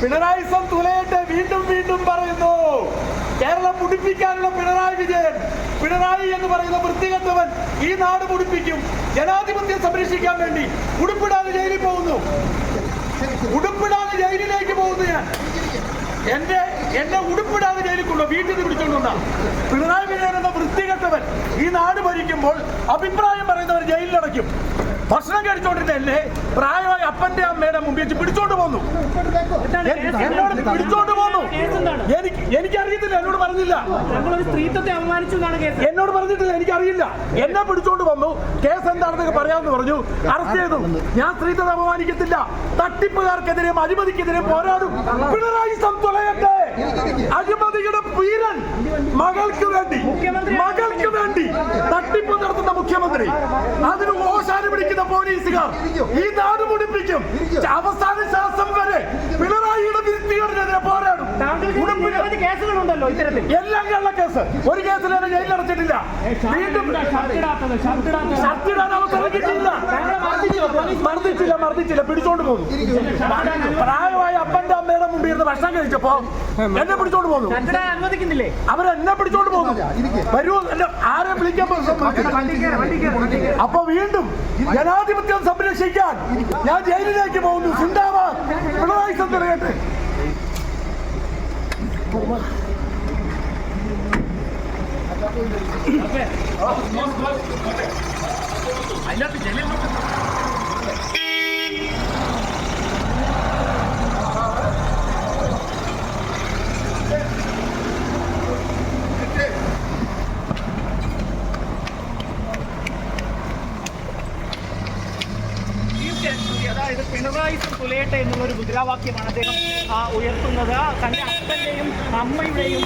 പിണറായി സന്തുലയിട്ട് വീണ്ടും വീണ്ടും പറയുന്നു. കേരളം മുടിപ്പിക്കാനുള്ള പിണറായി വിജയൻ. പിണറായി എന്ന് പറയുന്ന വൃത്തികെട്ടവൻ ഈ നാട് മുടിപ്പിക്കും. ജനാധിപത്യം സംരക്ഷിക്കാൻ വേണ്ടി ഉടുപ്പിടാതെ ജയിലിൽ പോകുന്നു. ഉടുപ്പിടാതെ ജയിലിലേക്ക് പോകുന്നു ഞാൻ. എന്റെ എന്നെ ഉടുപ്പിടാതെ ജയിലിൽ കൊണ്ടു വീട്ടിൽ നിന്ന് പിണറായി വിജയൻ വൃത്തികെട്ടവൻ ഈ നാട് ഭരിക്കുമ്പോൾ അഭിപ്രായം പറയുന്നവർ ജയിലിലടയ്ക്കും. ഭക്ഷണം കഴിച്ചോണ്ടിരുന്ന എന്നെ പ്രായമായ അപ്പന്റെ അമ്മയുടെ മുമ്പിൽ വെച്ച് പിടിച്ചോണ്ട് പോന്നു. എന്നോട് പിടിച്ചോണ്ട് പോന്നു. എനിക്ക് എനിക്കറിയത്തില്ല എന്നോട് പറഞ്ഞില്ല. സ്ത്രീത്വത്തെ അപമാനിച്ചു എന്നോട് പറഞ്ഞിട്ടില്ല എനിക്കറിയില്ല. എന്നെ പിടിച്ചോണ്ട് വന്നു. കേസ് എന്താണെന്നൊക്കെ പറയാമെന്ന് പറഞ്ഞു. അറസ്റ്റ് ചെയ്തു. ഞാൻ സ്ത്രീത്വത്തെ അപമാനിക്കത്തില്ല. തട്ടിപ്പുകാർക്കെതിരെയും അഴിമതിക്കെതിരെയും പോരാടും. പിണറായി മകൾക്ക് വേണ്ടി മകൾക്ക് വേണ്ടി തട്ടിപ്പ് നടത്തുന്ന മുഖ്യമന്ത്രി. അതിന് ഓശാന പിടിക്കുന്ന പോലീസുകാർ ഈ നാട് മുടിപ്പിക്കും. അവസാന ശ്വാസം വരെ പിണറായിയുടെ വിരുത്തികൾക്കെതിരെ പോരാടും. കേസുകളുണ്ടല്ലോ ഇത്തരത്തിൽ. എല്ലാം കള്ള കേസ്. ഒരു കേസിൽ എന്നെ ജയിലിൽ അടച്ചിട്ടില്ല. വീണ്ടും ഷർട്ടിടാൻ അവസരം കിട്ടിയില്ല മർദ്ദിച്ചില്ല മർദ്ദിച്ചില്ല. പിടിച്ചോണ്ട് പോകും. പ്രായമായ അപ്പന്റെ അമ്മയുടെ മുമ്പിൽ ഇരുന്ന് ഭക്ഷണം കഴിച്ചപ്പോ എന്നെ പിടിച്ചോണ്ട് പോകുന്നു. അനുവദിക്കുന്നില്ലേ? അവർ എന്നെ പിടിച്ചോണ്ട് പോകുന്നു. വരൂ എന്നെ ആരെ വിളിക്കാൻ അപ്പൊ വീണ്ടും ജനാധിപത്യം സംരക്ഷിക്കാൻ ഞാൻ ജയിലിലേക്ക് പോകുന്നു. സിന്ദാബാദ്. പിണറായി സന്ദ്രയട്ടെ തീർച്ചയായിട്ടും അതായത് പിണറായി തുലയട്ടെ എന്നുള്ള ഒരു മുദ്രാവാക്യമാണ് അദ്ദേഹം ഉയർത്തുന്നത്. തന്റെ അപ്പന്റെയും അമ്മയുടെയും